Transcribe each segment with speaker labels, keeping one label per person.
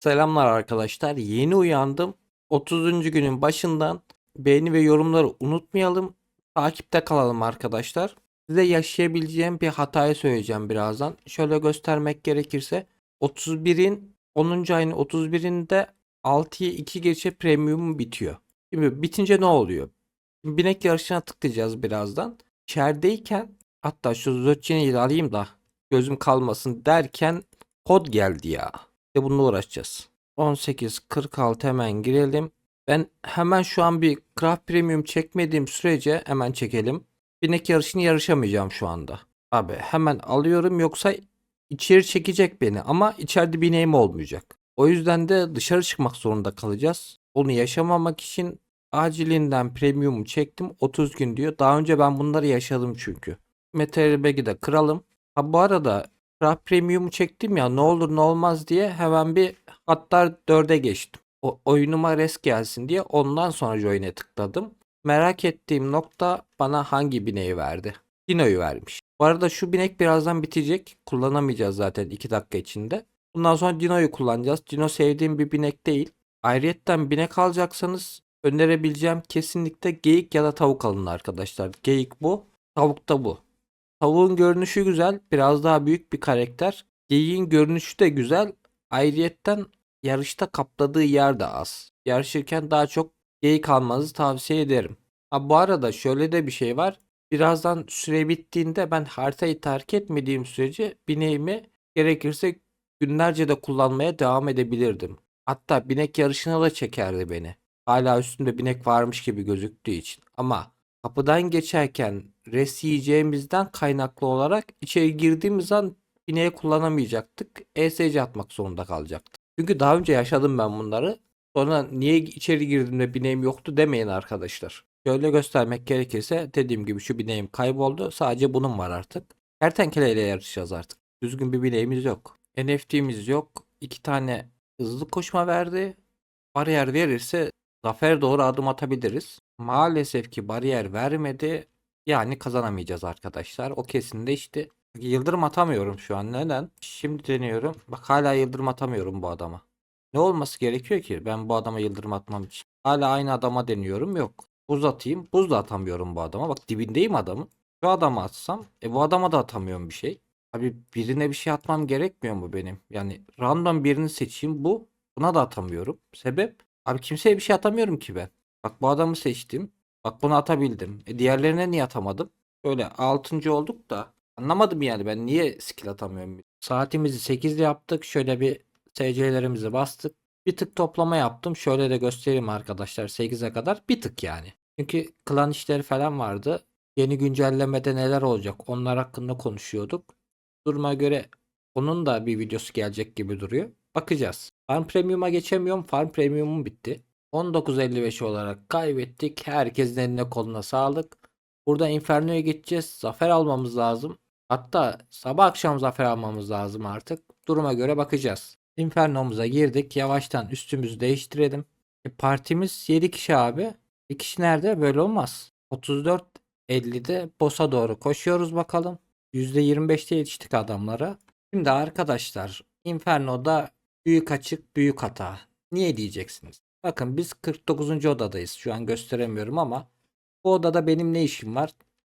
Speaker 1: Selamlar arkadaşlar. Yeni uyandım. 30. günün başından beğeni ve yorumları unutmayalım. Takipte kalalım arkadaşlar. Size yaşayabileceğim bir hatayı söyleyeceğim birazdan. Şöyle göstermek gerekirse 31'in 10. ayın 31'inde 6'ya 2 geçe premium bitiyor. Şimdi bitince ne oluyor? Binek yarışına tıklayacağız birazdan. İçerideyken hatta şu Zötçene'yi de alayım da gözüm kalmasın derken kod geldi ya. İşte bununla uğraşacağız. 18.46 hemen girelim. Ben hemen şu an bir Craft Premium çekmediğim sürece hemen çekelim. Binek yarışını yarışamayacağım şu anda. Abi hemen alıyorum yoksa içeri çekecek beni ama içeride bineğim olmayacak. O yüzden de dışarı çıkmak zorunda kalacağız. Onu yaşamamak için acilinden premium çektim 30 gün diyor. Daha önce ben bunları yaşadım çünkü. Meteor Bag'i de kıralım. Ha bu arada Craft Premium'u çektim ya ne olur ne olmaz diye hemen bir hatta 4'e geçtim. O oyunuma res gelsin diye ondan sonra join'e tıkladım. Merak ettiğim nokta bana hangi bineği verdi? Dino'yu vermiş. Bu arada şu binek birazdan bitecek. Kullanamayacağız zaten 2 dakika içinde. Bundan sonra Dino'yu kullanacağız. Dino sevdiğim bir binek değil. Ayrıyetten binek alacaksanız önerebileceğim kesinlikle geyik ya da tavuk alın arkadaşlar. Geyik bu, tavuk da bu. Tavuğun görünüşü güzel. Biraz daha büyük bir karakter. Geyiğin görünüşü de güzel. Ayrıyetten yarışta kapladığı yer de az. Yarışırken daha çok geyik almanızı tavsiye ederim. Ha bu arada şöyle de bir şey var. Birazdan süre bittiğinde ben haritayı terk etmediğim sürece bineğimi gerekirse günlerce de kullanmaya devam edebilirdim. Hatta binek yarışına da çekerdi beni. Hala üstünde binek varmış gibi gözüktüğü için. Ama kapıdan geçerken res yiyeceğimizden kaynaklı olarak içeri girdiğimiz an bineği kullanamayacaktık. ESC atmak zorunda kalacaktık. Çünkü daha önce yaşadım ben bunları. Sonra niye içeri girdiğimde bineğim yoktu demeyin arkadaşlar. Şöyle göstermek gerekirse dediğim gibi şu bineğim kayboldu. Sadece bunun var artık. Kertenkele ile yarışacağız artık. Düzgün bir bineğimiz yok. NFT'miz yok. İki tane hızlı koşma verdi. Bariyer verirse zafer doğru adım atabiliriz. Maalesef ki bariyer vermedi. Yani kazanamayacağız arkadaşlar. O kesin de işte yıldırım atamıyorum şu an. Neden? Şimdi deniyorum. Bak hala yıldırım atamıyorum bu adama. Ne olması gerekiyor ki ben bu adama yıldırım atmam için? Hala aynı adama deniyorum. Yok. Buz atayım. Buz da atamıyorum bu adama. Bak dibindeyim adamın. Şu adama atsam. E bu adama da atamıyorum bir şey. Abi birine bir şey atmam gerekmiyor mu benim? Yani random birini seçeyim bu. Buna da atamıyorum. Sebep? Abi kimseye bir şey atamıyorum ki ben. Bak bu adamı seçtim. Bak bunu atabildim. E diğerlerine niye atamadım? Böyle 6. olduk da anlamadım yani ben niye skill atamıyorum. Saatimizi 8'de yaptık. Şöyle bir SC'lerimizi bastık. Bir tık toplama yaptım. Şöyle de göstereyim arkadaşlar 8'e kadar. Bir tık yani. Çünkü klan işleri falan vardı. Yeni güncellemede neler olacak onlar hakkında konuşuyorduk. Duruma göre onun da bir videosu gelecek gibi duruyor. Bakacağız. Farm Premium'a geçemiyorum. Farm Premium'um bitti. 19.55 olarak kaybettik. Herkesin eline koluna sağlık. Burada Inferno'ya geçeceğiz. Zafer almamız lazım. Hatta sabah akşam zafer almamız lazım artık. Duruma göre bakacağız. Inferno'muza girdik. Yavaştan üstümüzü değiştirelim. E, partimiz 7 kişi abi. Bir kişi nerede? Böyle olmaz. 34.50'de boss'a doğru koşuyoruz bakalım. %25'te yetiştik adamlara. Şimdi arkadaşlar Inferno'da büyük açık büyük hata. Niye diyeceksiniz? Bakın biz 49. odadayız. Şu an gösteremiyorum ama bu odada benim ne işim var?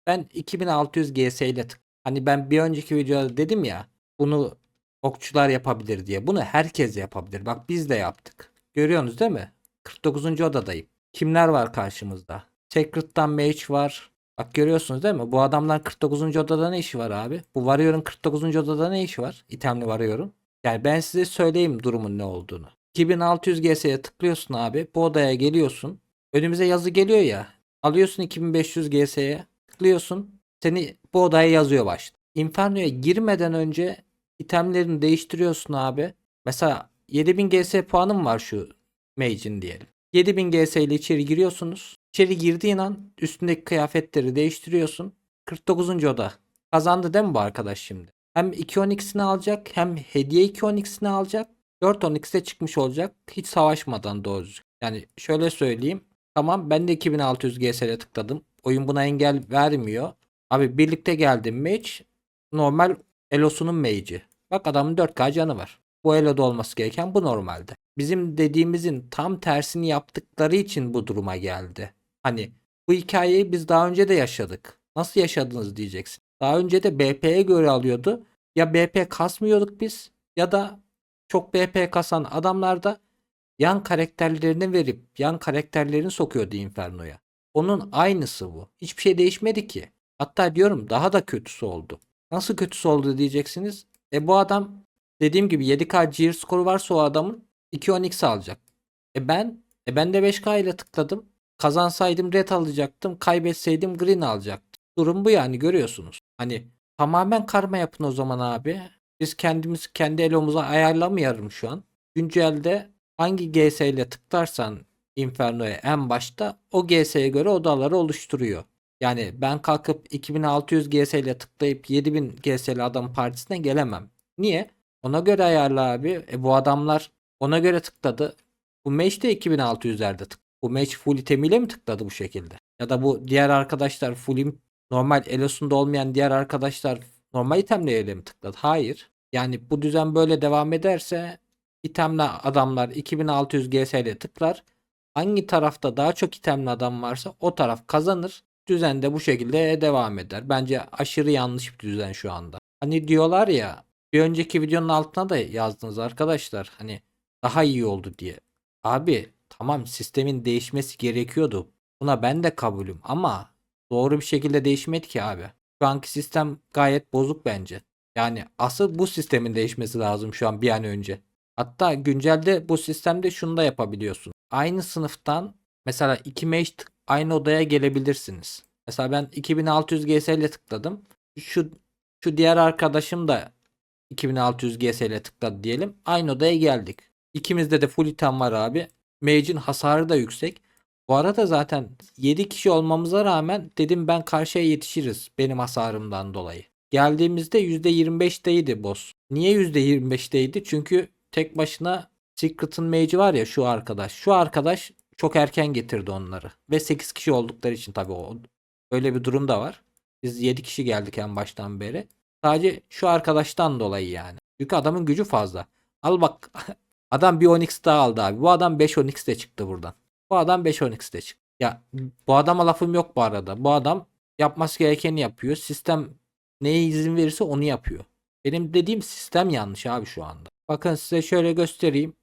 Speaker 1: Ben 2600 GS ile. Hani ben bir önceki videoda dedim ya bunu okçular yapabilir diye. Bunu herkes yapabilir. Bak biz de yaptık. Görüyorsunuz değil mi? 49. odadayım. Kimler var karşımızda? Secret'tan Mage var. Bak görüyorsunuz değil mi? Bu adamlar 49. odada ne işi var abi? Bu Warrior'ın 49. odada ne işi var? İtemli Warrior'un. Yani ben size söyleyeyim durumun ne olduğunu. 2600 GS'ye tıklıyorsun abi. Bu odaya geliyorsun. Önümüze yazı geliyor ya. Alıyorsun 2500 GS'ye. Tıklıyorsun. Seni bu odaya yazıyor başta. Inferno'ya girmeden önce itemlerini değiştiriyorsun abi. Mesela 7000 GS puanım var şu Mage'in diyelim. 7000 GS ile içeri giriyorsunuz. İçeri girdiğin an üstündeki kıyafetleri değiştiriyorsun. 49. oda. Kazandı değil mi bu arkadaş şimdi? Hem 2 Onyx'ini alacak hem hediye 2 Onyx'ini alacak. 4 Onyx'e çıkmış olacak. Hiç savaşmadan doğru. Yani şöyle söyleyeyim. Tamam ben de 2600 GS'le tıkladım. Oyun buna engel vermiyor. Abi birlikte geldim mage. Normal Elosu'nun mage'i. Bak adamın 4K canı var. Bu elo'da olması gereken bu normalde. Bizim dediğimizin tam tersini yaptıkları için bu duruma geldi. Hani bu hikayeyi biz daha önce de yaşadık. Nasıl yaşadınız diyeceksin. Daha önce de BP'ye göre alıyordu. Ya BP kasmıyorduk biz ya da çok BP kasan adamlar da yan karakterlerini verip yan karakterlerini sokuyordu Inferno'ya. Onun aynısı bu. Hiçbir şey değişmedi ki. Hatta diyorum daha da kötüsü oldu. Nasıl kötüsü oldu diyeceksiniz. E bu adam dediğim gibi 7K gear skoru varsa o adamın 2 10x alacak. E ben e ben de 5K ile tıkladım. Kazansaydım red alacaktım. Kaybetseydim green alacaktım. Durum bu yani görüyorsunuz. Hani tamamen karma yapın o zaman abi. Biz kendimiz kendi elomuza ayarlamayalım şu an. Güncelde hangi GS ile tıklarsan Inferno'ya en başta o GS'ye göre odaları oluşturuyor. Yani ben kalkıp 2600 GS ile tıklayıp 7000 GS'li adam partisine gelemem. Niye? Ona göre ayarla abi. E bu adamlar ona göre tıkladı. Bu match de 2600'lerde tık. Bu match full itemiyle mi tıkladı bu şekilde? Ya da bu diğer arkadaşlar full normal elosunda olmayan diğer arkadaşlar normal itemle mi tıkladı? Hayır. Yani bu düzen böyle devam ederse itemli adamlar 2600 GS ile tıklar. Hangi tarafta daha çok itemli adam varsa o taraf kazanır. Düzen de bu şekilde devam eder. Bence aşırı yanlış bir düzen şu anda. Hani diyorlar ya bir önceki videonun altına da yazdınız arkadaşlar. Hani daha iyi oldu diye. Abi tamam sistemin değişmesi gerekiyordu. Buna ben de kabulüm ama doğru bir şekilde değişmedi ki abi. Şu anki sistem gayet bozuk bence. Yani asıl bu sistemin değişmesi lazım şu an bir an önce. Hatta güncelde bu sistemde şunu da yapabiliyorsun. Aynı sınıftan mesela iki tık- aynı odaya gelebilirsiniz. Mesela ben 2600 GS ile tıkladım. Şu şu diğer arkadaşım da 2600 GS ile tıkladı diyelim. Aynı odaya geldik. İkimizde de full item var abi. Mage'in hasarı da yüksek. Bu arada zaten 7 kişi olmamıza rağmen dedim ben karşıya yetişiriz benim hasarımdan dolayı. Geldiğimizde %25'teydi boss. Niye %25'teydi? Çünkü tek başına Secret'ın mage'i var ya şu arkadaş. Şu arkadaş çok erken getirdi onları. Ve 8 kişi oldukları için tabii o öyle bir durum da var. Biz 7 kişi geldik en baştan beri. Sadece şu arkadaştan dolayı yani. Çünkü adamın gücü fazla. Al bak adam bir Onyx daha aldı abi. Bu adam 5 Onyx de çıktı buradan. Bu adam 5 Onyx de çıktı. Ya bu adama lafım yok bu arada. Bu adam yapması gerekeni yapıyor. Sistem neye izin verirse onu yapıyor. Benim dediğim sistem yanlış abi şu anda. Bakın size şöyle göstereyim.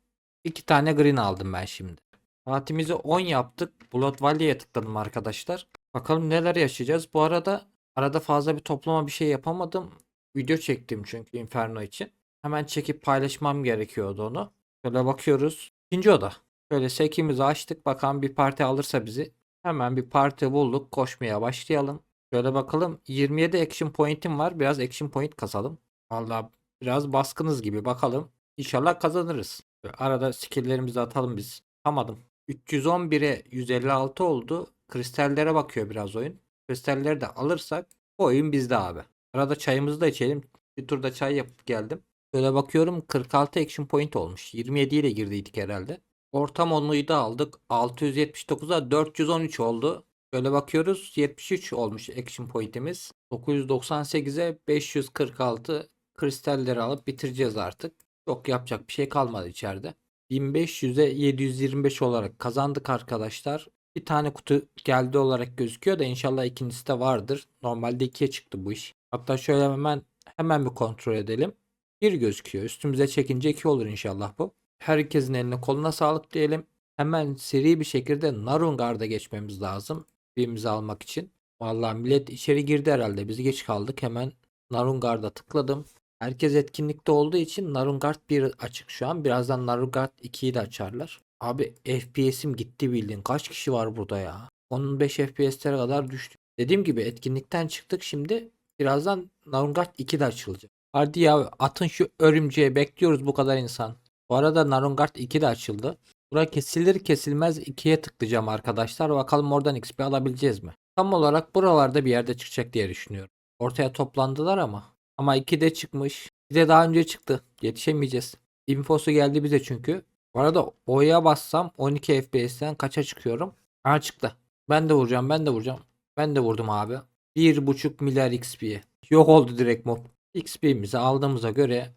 Speaker 1: İki tane green aldım ben şimdi. Saatimizi 10 yaptık. Blood Valley'e tıkladım arkadaşlar. Bakalım neler yaşayacağız. Bu arada arada fazla bir toplama bir şey yapamadım. Video çektim çünkü Inferno için. Hemen çekip paylaşmam gerekiyordu onu. Şöyle bakıyoruz. İkinci oda. Şöyle sekimizi açtık. Bakalım bir parti alırsa bizi. Hemen bir parti bulduk. Koşmaya başlayalım. Şöyle bakalım. 27 action point'im var. Biraz action point kasalım. Vallahi biraz baskınız gibi. Bakalım. İnşallah kazanırız. Şöyle arada skill'lerimizi atalım biz. Atamadım. 311'e 156 oldu. Kristallere bakıyor biraz oyun. Kristalleri de alırsak oyun bizde abi. Arada çayımızı da içelim. Bir turda çay yapıp geldim. Böyle bakıyorum 46 action point olmuş. 27 ile girdiydik herhalde. Orta onluyu da aldık. 679'a 413 oldu. Böyle bakıyoruz 73 olmuş action point'imiz. 998'e 546 kristalleri alıp bitireceğiz artık. Çok yapacak bir şey kalmadı içeride. 1500'e 725 olarak kazandık arkadaşlar. Bir tane kutu geldi olarak gözüküyor da inşallah ikincisi de vardır. Normalde ikiye çıktı bu iş. Hatta şöyle hemen hemen bir kontrol edelim. Bir gözüküyor. Üstümüze çekince iki olur inşallah bu. Herkesin eline koluna sağlık diyelim. Hemen seri bir şekilde Narungard'a geçmemiz lazım. Birimizi almak için. Vallahi millet içeri girdi herhalde. Biz geç kaldık. Hemen Narungard'a tıkladım. Herkes etkinlikte olduğu için Narungard 1 açık şu an. Birazdan Narungard 2'yi de açarlar. Abi FPS'im gitti bildiğin. Kaç kişi var burada ya? 15 FPS'lere kadar düştü. Dediğim gibi etkinlikten çıktık şimdi. Birazdan Narungard 2 de açılacak. Hadi ya atın şu örümceğe bekliyoruz bu kadar insan. Bu arada Narungard 2 de açıldı. Bura kesilir kesilmez 2'ye tıklayacağım arkadaşlar. Bakalım oradan XP alabileceğiz mi? Tam olarak buralarda bir yerde çıkacak diye düşünüyorum. Ortaya toplandılar ama. Ama 2 de çıkmış. Bir de daha önce çıktı. Yetişemeyeceğiz. Infosu geldi bize çünkü. Bu arada O'ya bassam 12 FPS'ten kaça çıkıyorum? Ha çıktı. Ben de vuracağım ben de vuracağım. Ben de vurdum abi. 1.5 milyar XP. Yok oldu direkt mob. XP'mizi aldığımıza göre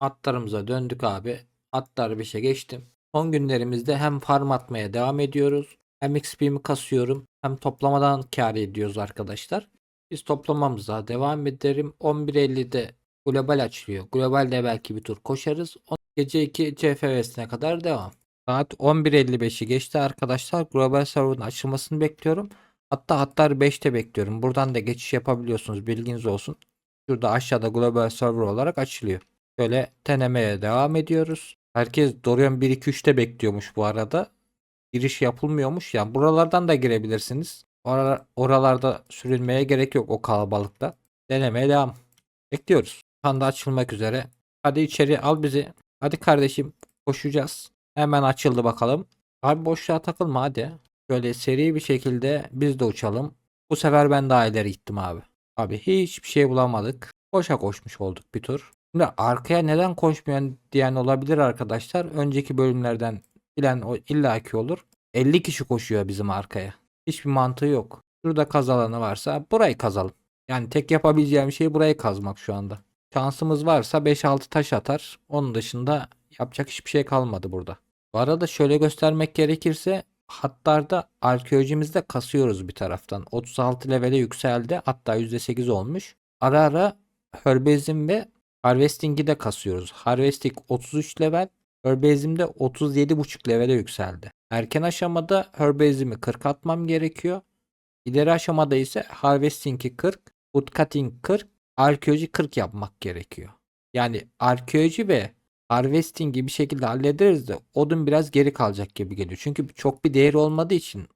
Speaker 1: Atlarımıza döndük abi. Atlar bir şey geçtim. Son günlerimizde hem farm atmaya devam ediyoruz. Hem XP'mi kasıyorum. Hem toplamadan kar ediyoruz arkadaşlar. Biz toplamamıza devam edelim. 11.50'de global açılıyor. Globalde belki bir tur koşarız. Gece 2 CFV'sine kadar devam. Saat 11.55'i geçti arkadaşlar. Global server'ın açılmasını bekliyorum. Hatta hatlar 5'te bekliyorum. Buradan da geçiş yapabiliyorsunuz. Bilginiz olsun. Şurada aşağıda global server olarak açılıyor. Şöyle denemeye devam ediyoruz. Herkes Dorian 1-2-3'te bekliyormuş bu arada. Giriş yapılmıyormuş. Yani buralardan da girebilirsiniz. Oralar, oralarda sürünmeye gerek yok o kalabalıkta. Denemeye devam. Bekliyoruz. Panda açılmak üzere. Hadi içeri al bizi. Hadi kardeşim koşacağız. Hemen açıldı bakalım. Abi boşluğa takılma hadi. Böyle seri bir şekilde biz de uçalım. Bu sefer ben daha ileri gittim abi. Abi hiçbir şey bulamadık. Boşa koşmuş olduk bir tur. Şimdi arkaya neden koşmayan diyen olabilir arkadaşlar. Önceki bölümlerden bilen o illaki olur. 50 kişi koşuyor bizim arkaya. Hiçbir mantığı yok. Şurada kaz alanı varsa burayı kazalım. Yani tek yapabileceğim şey burayı kazmak şu anda. Şansımız varsa 5-6 taş atar. Onun dışında yapacak hiçbir şey kalmadı burada. Bu arada şöyle göstermek gerekirse hatlarda arkeolojimizde kasıyoruz bir taraftan. 36 levele yükseldi. Hatta %8 olmuş. Ara ara Herbazim ve Harvesting'i de kasıyoruz. Harvesting 33 level. Herbazim de 37.5 levele yükseldi. Erken aşamada Herbazim'i 40 atmam gerekiyor. İleri aşamada ise Harvesting'i 40, Woodcutting 40, Arkeoloji 40 yapmak gerekiyor. Yani arkeoloji ve Harvesting'i bir şekilde hallederiz de odun biraz geri kalacak gibi geliyor. Çünkü çok bir değeri olmadığı için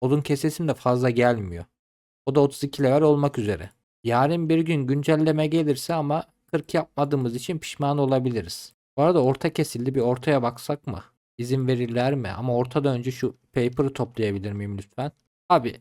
Speaker 1: odun kesesim de fazla gelmiyor. O da 32 level olmak üzere. Yarın bir gün güncelleme gelirse ama 40 yapmadığımız için pişman olabiliriz. Bu arada orta kesildi bir ortaya baksak mı? İzin verirler mi? Ama ortada önce şu paper'ı toplayabilir miyim lütfen? Abi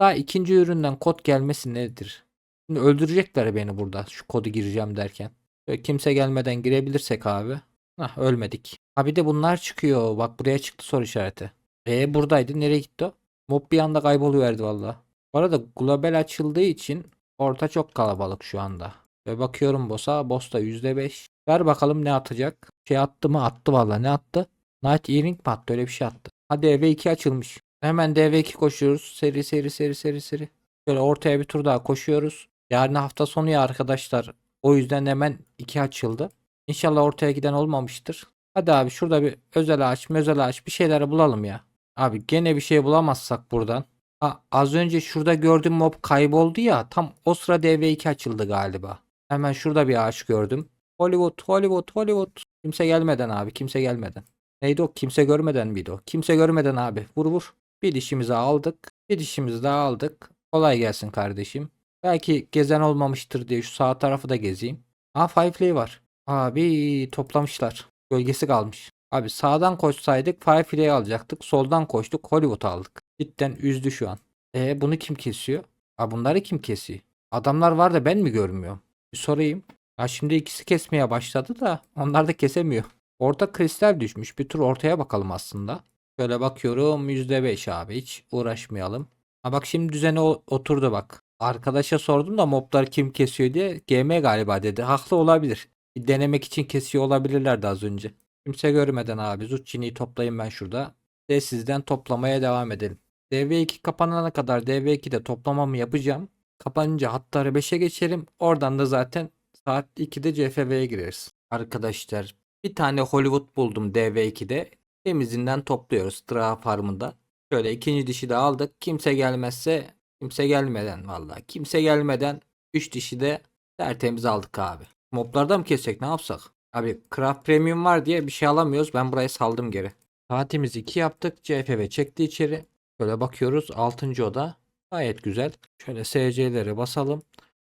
Speaker 1: daha ikinci üründen kod gelmesi nedir? Şimdi öldürecekler beni burada şu kodu gireceğim derken. Böyle kimse gelmeden girebilirsek abi. Hah ölmedik. Abi de bunlar çıkıyor. Bak buraya çıktı soru işareti. E buradaydı. Nereye gitti o? Mob bir anda kayboluverdi valla. Bu arada global açıldığı için orta çok kalabalık şu anda. Ve bakıyorum boss'a. Boss da %5. Ver bakalım ne atacak. Şey attı mı? Attı valla. Ne attı? Night Earring mi attı? Öyle bir şey attı. Hadi DV2 açılmış. Hemen DV2 koşuyoruz. Seri seri seri seri seri. Şöyle ortaya bir tur daha koşuyoruz. Yarın hafta sonu ya arkadaşlar. O yüzden hemen 2 açıldı. İnşallah ortaya giden olmamıştır. Hadi abi şurada bir özel ağaç özel ağaç bir şeyler bulalım ya. Abi gene bir şey bulamazsak buradan. Ha, az önce şurada gördüğüm mob kayboldu ya. Tam o sıra DV2 açıldı galiba. Hemen şurada bir ağaç gördüm. Hollywood, Hollywood, Hollywood. Kimse gelmeden abi, kimse gelmeden. Neydi o? Kimse görmeden miydi o? Kimse görmeden abi. Vur vur. Bir dişimizi aldık. Bir dişimizi daha aldık. Kolay gelsin kardeşim. Belki gezen olmamıştır diye şu sağ tarafı da gezeyim. Aa Firefly var. Abi toplamışlar. Gölgesi kalmış. Abi sağdan koşsaydık Firefly'yi alacaktık. Soldan koştuk Hollywood aldık. Cidden üzdü şu an. E bunu kim kesiyor? Aa bunları kim kesiyor? Adamlar var da ben mi görmüyorum? Bir sorayım. Ha şimdi ikisi kesmeye başladı da onlar da kesemiyor. Orta kristal düşmüş. Bir tur ortaya bakalım aslında. Şöyle bakıyorum %5 abi hiç uğraşmayalım. Ha bak şimdi düzene oturdu bak. Arkadaşa sordum da moblar kim kesiyor diye. GM galiba dedi. Haklı olabilir. Bir denemek için kesiyor olabilirlerdi az önce. Kimse görmeden abi Zucchini'yi toplayayım ben şurada. De sizden toplamaya devam edelim. DV2 kapanana kadar DV2'de toplamamı yapacağım. Kapanınca hatları 5'e geçelim. Oradan da zaten saat 2'de CFV'ye gireriz. Arkadaşlar bir tane Hollywood buldum DV2'de. Temizinden topluyoruz Straha Farm'ında. Şöyle ikinci dişi de aldık. Kimse gelmezse kimse gelmeden vallahi kimse gelmeden 3 dişi de tertemiz aldık abi. Moblarda mı kessek ne yapsak? Abi Craft Premium var diye bir şey alamıyoruz. Ben burayı saldım geri. Saatimizi 2 yaptık. CFV çekti içeri. Şöyle bakıyoruz. 6. oda. Gayet güzel. Şöyle SC'leri basalım.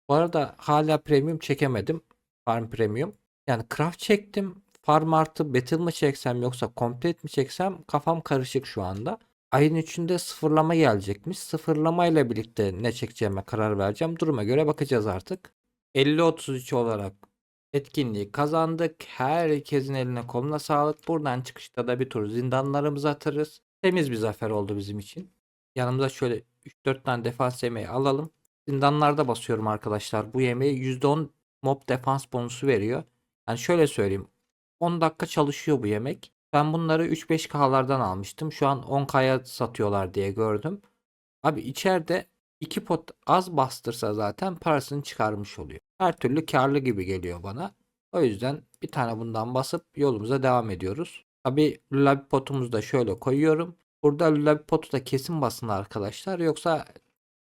Speaker 1: Bu arada hala premium çekemedim. Farm premium. Yani craft çektim. Farm artı battle mı çeksem yoksa complete mi çeksem kafam karışık şu anda. Ayın 3'ünde sıfırlama gelecekmiş. Sıfırlama ile birlikte ne çekeceğime karar vereceğim. Duruma göre bakacağız artık. 50-33 olarak etkinliği kazandık. Herkesin eline koluna sağlık. Buradan çıkışta da bir tur zindanlarımızı atarız. Temiz bir zafer oldu bizim için. Yanımıza şöyle 3-4 tane defans yemeği alalım. Zindanlarda basıyorum arkadaşlar. Bu yemeği %10 mob defans bonusu veriyor. Yani şöyle söyleyeyim. 10 dakika çalışıyor bu yemek. Ben bunları 3-5K'lardan almıştım. Şu an 10K'ya satıyorlar diye gördüm. Abi içeride 2 pot az bastırsa zaten parasını çıkarmış oluyor. Her türlü karlı gibi geliyor bana. O yüzden bir tane bundan basıp yolumuza devam ediyoruz. Tabi lullaby potumuzu da şöyle koyuyorum. Burada lullaby potu da kesin basın arkadaşlar. Yoksa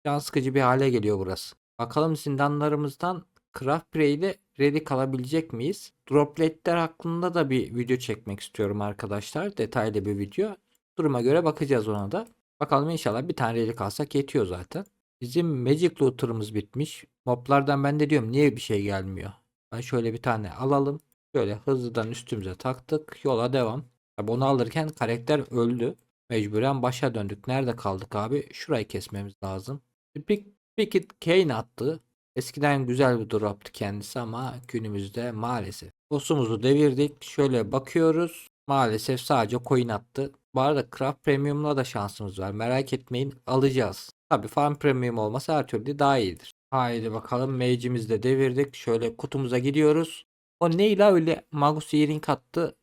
Speaker 1: can sıkıcı bir hale geliyor burası. Bakalım zindanlarımızdan Craft Prey ile ready kalabilecek miyiz? Dropletler hakkında da bir video çekmek istiyorum arkadaşlar. Detaylı bir video. Duruma göre bakacağız ona da. Bakalım inşallah bir tane ready kalsak yetiyor zaten. Bizim Magic Looter'ımız bitmiş. Moblardan ben de diyorum niye bir şey gelmiyor. Ben şöyle bir tane alalım. Şöyle hızlıdan üstümüze taktık. Yola devam. Tabi onu alırken karakter öldü. Mecburen başa döndük. Nerede kaldık abi? Şurayı kesmemiz lazım. Big Wicked Kane attı. Eskiden güzel bir drop'tu kendisi ama günümüzde maalesef. Boss'umuzu devirdik. Şöyle bakıyoruz. Maalesef sadece coin attı. Bu arada Craft Premium'la da şansımız var. Merak etmeyin alacağız. Tabi Farm Premium olmasa her türlü daha iyidir. Haydi bakalım mage'imizi de devirdik. Şöyle kutumuza gidiyoruz. O neyle öyle Magus Earring attı.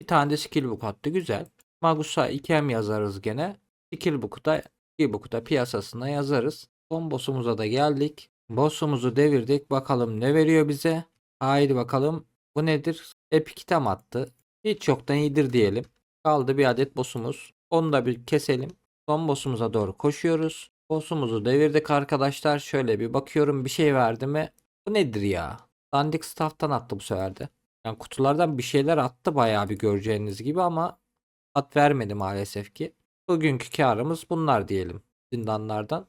Speaker 1: Bir tane de skill book attı. Güzel. Magus'a 2M yazarız gene. Skill book'ta skill book'ta piyasasına yazarız. Son boss'umuza da geldik. Boss'umuzu devirdik. Bakalım ne veriyor bize. Haydi bakalım. Bu nedir? Epic item attı. Hiç çoktan iyidir diyelim. Kaldı bir adet boss'umuz. Onu da bir keselim. Son boss'umuza doğru koşuyoruz. Boss'umuzu devirdik arkadaşlar. Şöyle bir bakıyorum bir şey verdi mi? Bu nedir ya? Dandik staff'tan attı bu sefer de. Yani kutulardan bir şeyler attı bayağı bir göreceğiniz gibi ama at vermedi maalesef ki. Bugünkü karımız bunlar diyelim zindanlardan.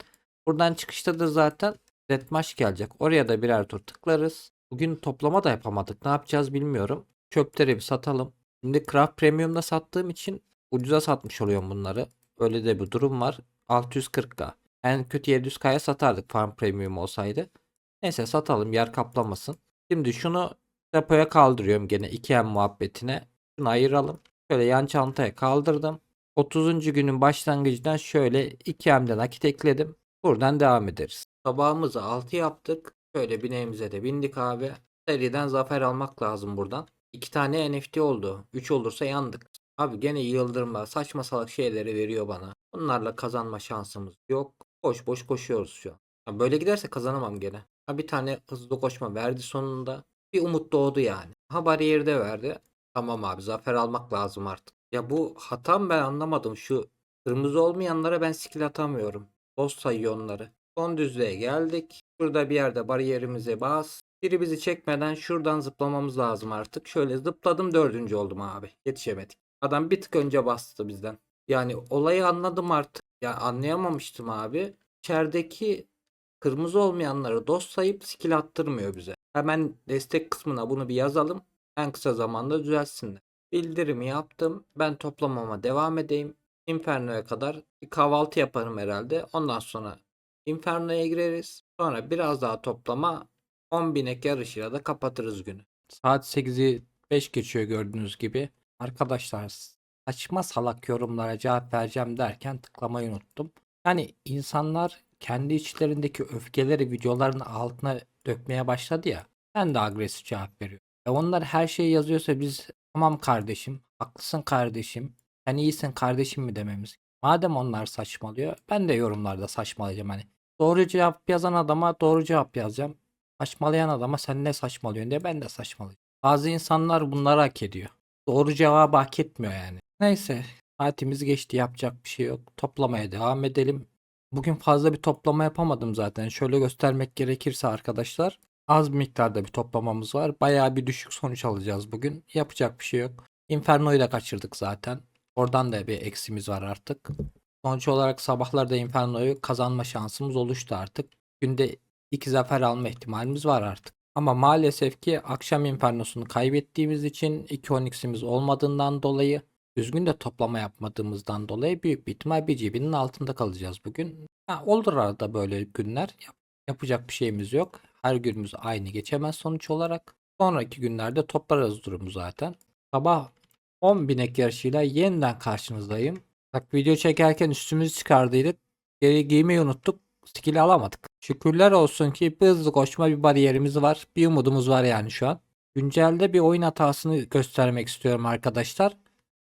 Speaker 1: Buradan çıkışta da zaten Deathmatch gelecek. Oraya da birer tur tıklarız. Bugün toplama da yapamadık. Ne yapacağız bilmiyorum. Çöpleri bir satalım. Şimdi Craft Premium'da sattığım için ucuza satmış oluyorum bunları. Öyle de bir durum var. 640k. En kötü 700k'ya satardık Farm Premium olsaydı. Neyse satalım yer kaplamasın. Şimdi şunu depoya kaldırıyorum gene 2M muhabbetine. Şunu ayıralım. Şöyle yan çantaya kaldırdım. 30. günün başlangıcından şöyle 2M'den nakit ekledim. Buradan devam ederiz. Sabahımızı 6 yaptık. Şöyle bineğimize de bindik abi. Seriden zafer almak lazım buradan. 2 tane NFT oldu. 3 olursa yandık. Abi gene yıldırma saçma salak şeyleri veriyor bana. Bunlarla kazanma şansımız yok. Boş boş koşuyoruz şu an. Ya böyle giderse kazanamam gene. Ha bir tane hızlı koşma verdi sonunda. Bir umut doğdu yani. Ha bariyeri de verdi. Tamam abi zafer almak lazım artık. Ya bu hatam ben anlamadım. Şu kırmızı olmayanlara ben skill atamıyorum. Boss sayıyor onları. Son düzlüğe geldik. Şurada bir yerde bariyerimize bas. Biri bizi çekmeden şuradan zıplamamız lazım artık. Şöyle zıpladım dördüncü oldum abi. Yetişemedik. Adam bir tık önce bastı bizden. Yani olayı anladım artık. Ya anlayamamıştım abi. İçerideki kırmızı olmayanları dost sayıp skill attırmıyor bize. Hemen destek kısmına bunu bir yazalım. En kısa zamanda düzelsinler. Bildirimi yaptım. Ben toplamama devam edeyim. Inferno'ya kadar bir kahvaltı yaparım herhalde. Ondan sonra Inferno'ya gireriz. Sonra biraz daha toplama 10 binek yarışıyla da kapatırız günü. Saat 8'i 5 geçiyor gördüğünüz gibi. Arkadaşlar saçma salak yorumlara cevap vereceğim derken tıklamayı unuttum. Yani insanlar kendi içlerindeki öfkeleri videoların altına dökmeye başladı ya. Ben de agresif cevap veriyorum. E onlar her şeyi yazıyorsa biz tamam kardeşim, haklısın kardeşim, sen iyisin kardeşim mi dememiz. Madem onlar saçmalıyor ben de yorumlarda saçmalayacağım hani. Doğru cevap yazan adama doğru cevap yazacağım. Saçmalayan adama sen ne saçmalıyorsun diye ben de saçmalayacağım. Bazı insanlar bunları hak ediyor. Doğru cevabı hak etmiyor yani. Neyse saatimiz geçti yapacak bir şey yok. Toplamaya devam edelim. Bugün fazla bir toplama yapamadım zaten. Şöyle göstermek gerekirse arkadaşlar. Az bir miktarda bir toplamamız var. Bayağı bir düşük sonuç alacağız bugün. Yapacak bir şey yok. Inferno'yu da kaçırdık zaten. Oradan da bir eksimiz var artık. Sonuç olarak sabahlarda Inferno'yu kazanma şansımız oluştu artık. Günde iki zafer alma ihtimalimiz var artık. Ama maalesef ki akşam Inferno'sunu kaybettiğimiz için 2 Onyx'imiz olmadığından dolayı düzgün de toplama yapmadığımızdan dolayı büyük bir ihtimal BGB'nin altında kalacağız bugün. Ha, olur arada böyle günler. Yap- yapacak bir şeyimiz yok. Her günümüz aynı geçemez sonuç olarak. Sonraki günlerde toplarız durumu zaten. Sabah 10 binek yarışıyla yeniden karşınızdayım. Bak video çekerken üstümüzü çıkardıydık. Geri giymeyi unuttuk. Skill alamadık. Şükürler olsun ki bir hızlı koşma bir bariyerimiz var. Bir umudumuz var yani şu an. Güncelde bir oyun hatasını göstermek istiyorum arkadaşlar.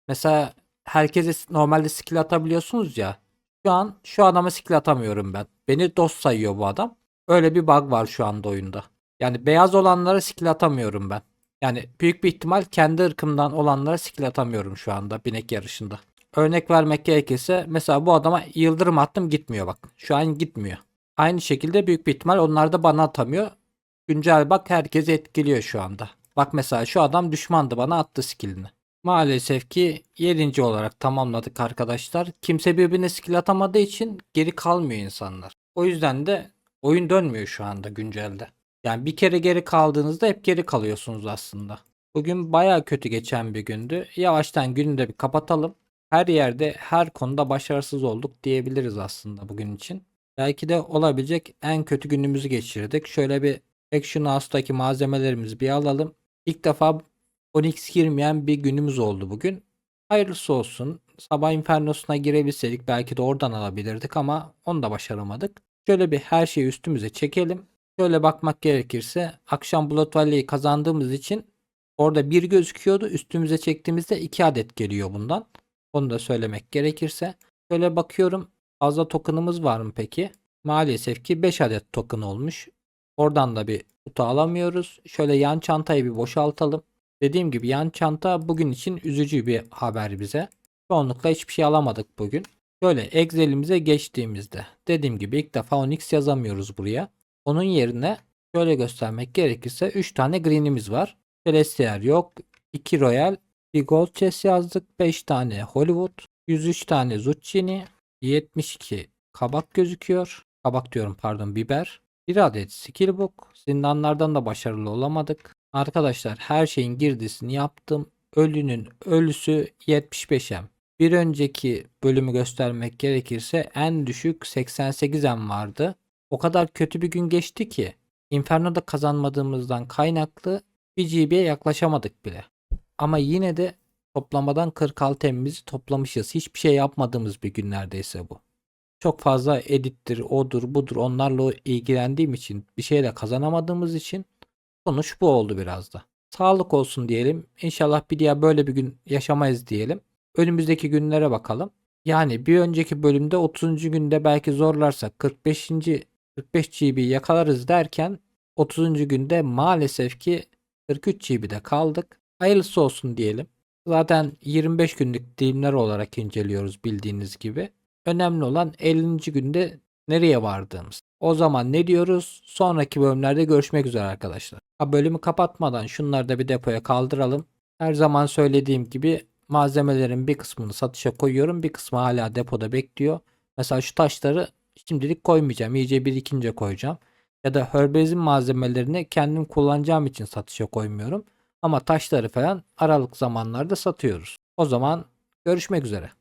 Speaker 1: Mesela herkese normalde skill atabiliyorsunuz ya. Şu an şu adama skill atamıyorum ben. Beni dost sayıyor bu adam. Öyle bir bug var şu anda oyunda. Yani beyaz olanlara skill atamıyorum ben. Yani büyük bir ihtimal kendi ırkımdan olanlara skill atamıyorum şu anda binek yarışında. Örnek vermek gerekirse mesela bu adama yıldırım attım gitmiyor bak. Şu an gitmiyor. Aynı şekilde büyük bir ihtimal onlar da bana atamıyor. Güncel bak herkesi etkiliyor şu anda. Bak mesela şu adam düşmandı bana attı skillini. Maalesef ki 7. olarak tamamladık arkadaşlar. Kimse birbirine skill atamadığı için geri kalmıyor insanlar. O yüzden de oyun dönmüyor şu anda güncelde. Yani bir kere geri kaldığınızda hep geri kalıyorsunuz aslında. Bugün baya kötü geçen bir gündü. Yavaştan günü de bir kapatalım. Her yerde her konuda başarısız olduk diyebiliriz aslında bugün için. Belki de olabilecek en kötü günümüzü geçirdik. Şöyle bir Action House'daki malzemelerimizi bir alalım. İlk defa Onyx girmeyen bir günümüz oldu bugün. Hayırlısı olsun. Sabah Inferno'suna girebilseydik belki de oradan alabilirdik ama onu da başaramadık. Şöyle bir her şeyi üstümüze çekelim. Şöyle bakmak gerekirse akşam Blood Valley'i kazandığımız için orada bir gözüküyordu. Üstümüze çektiğimizde iki adet geliyor bundan. Onu da söylemek gerekirse. Şöyle bakıyorum fazla tokenımız var mı peki? Maalesef ki 5 adet token olmuş. Oradan da bir kutu alamıyoruz. Şöyle yan çantayı bir boşaltalım. Dediğim gibi yan çanta bugün için üzücü bir haber bize. Çoğunlukla hiçbir şey alamadık bugün. Şöyle Excel'imize geçtiğimizde dediğim gibi ilk defa Onyx yazamıyoruz buraya. Onun yerine şöyle göstermek gerekirse 3 tane green'imiz var. Celestial yok. 2 Royal. Bir Gold Chest yazdık. 5 tane Hollywood. 103 tane Zucchini. 72 kabak gözüküyor. Kabak diyorum pardon biber. Bir adet skill. Zindanlardan da başarılı olamadık. Arkadaşlar her şeyin girdisini yaptım. Ölünün ölüsü 75M. Bir önceki bölümü göstermek gerekirse en düşük 88M vardı. O kadar kötü bir gün geçti ki Inferno'da kazanmadığımızdan kaynaklı bir GB'ye yaklaşamadık bile. Ama yine de toplamadan 46 M'imizi toplamışız. Hiçbir şey yapmadığımız bir gün neredeyse bu. Çok fazla edittir, odur, budur onlarla ilgilendiğim için bir şeyle kazanamadığımız için sonuç bu oldu biraz da. Sağlık olsun diyelim. İnşallah bir daha böyle bir gün yaşamayız diyelim. Önümüzdeki günlere bakalım. Yani bir önceki bölümde 30. günde belki zorlarsak 45. 45 GB yakalarız derken 30. günde maalesef ki 43 GB'de kaldık. Hayırlısı olsun diyelim. Zaten 25 günlük dilimler olarak inceliyoruz bildiğiniz gibi. Önemli olan 50. günde nereye vardığımız. O zaman ne diyoruz? Sonraki bölümlerde görüşmek üzere arkadaşlar. Ha, bölümü kapatmadan şunları da bir depoya kaldıralım. Her zaman söylediğim gibi malzemelerin bir kısmını satışa koyuyorum. Bir kısmı hala depoda bekliyor. Mesela şu taşları şimdilik koymayacağım. İyice birikince koyacağım. Ya da Herbalizm malzemelerini kendim kullanacağım için satışa koymuyorum. Ama taşları falan aralık zamanlarda satıyoruz. O zaman görüşmek üzere.